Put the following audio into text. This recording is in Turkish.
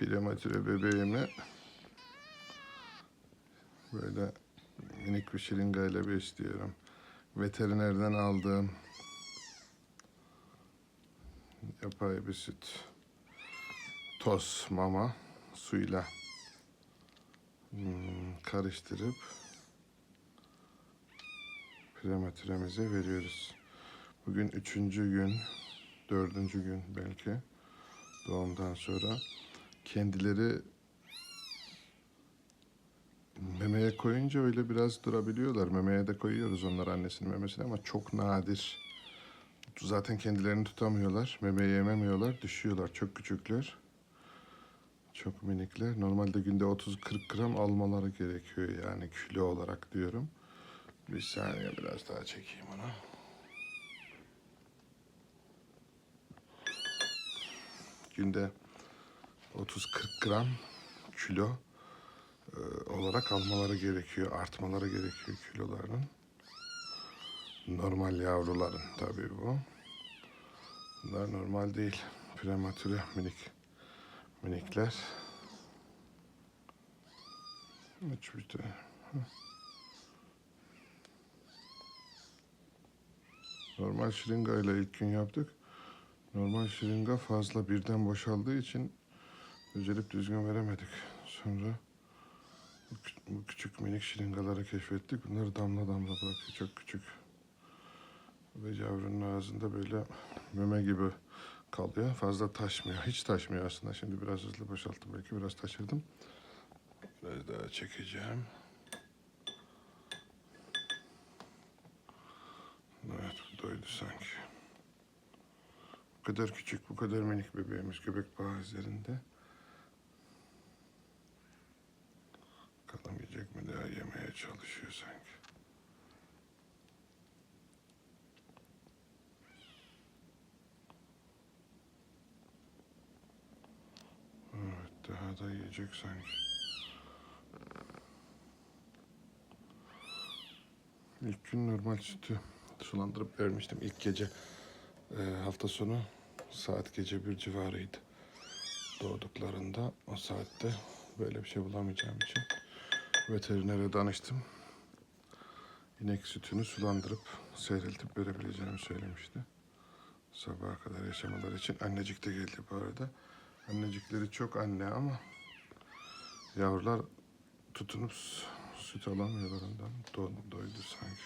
prematüre bebeğimi böyle minik bir şırıngayla besliyorum. Veterinerden aldığım yapay bir süt, toz, mama suyla hmm, karıştırıp prematüremize veriyoruz. Bugün üçüncü gün, dördüncü gün belki doğumdan sonra kendileri memeye koyunca öyle biraz durabiliyorlar. Memeye de koyuyoruz onlar annesinin memesine ama çok nadir. Zaten kendilerini tutamıyorlar. Memeyi yememiyorlar. Düşüyorlar. Çok küçükler. Çok minikler. Normalde günde 30-40 gram almaları gerekiyor yani kilo olarak diyorum. Bir saniye biraz daha çekeyim onu. Günde 30-40 gram kilo e, olarak almaları gerekiyor. Artmaları gerekiyor kilolarının. Normal yavruların tabii bu. Bunlar normal değil. Prematüre minik minikler. Üç bir tane. Normal şırınga ile ilk gün yaptık. Normal şırınga fazla birden boşaldığı için becerip düzgün veremedik. Sonra bu, kü- bu küçük minik şırıngaları keşfettik. Bunları damla damla bırakıyor. Çok küçük. Ve yavrunun ağzında böyle meme gibi kalıyor. Fazla taşmıyor. Hiç taşmıyor aslında. Şimdi biraz hızlı boşalttım. Belki biraz taşırdım. Biraz daha çekeceğim. Evet bu doydu sanki. Bu kadar küçük, bu kadar minik bebeğimiz göbek bağı üzerinde. Yiyecek mi daha yemeye çalışıyor sanki. Evet daha da yiyecek sanki. İlk gün normal sütü sulandırıp vermiştim ilk gece. Ee, hafta sonu saat gece bir civarıydı. Doğduklarında o saatte böyle bir şey bulamayacağım için veterinere danıştım. İnek sütünü sulandırıp seyreltip verebileceğimi söylemişti. Sabaha kadar yaşamaları için. Annecik de geldi bu arada. Annecikleri çok anne ama yavrular tutunup süt alamıyorlar ondan. Do- doydu sanki.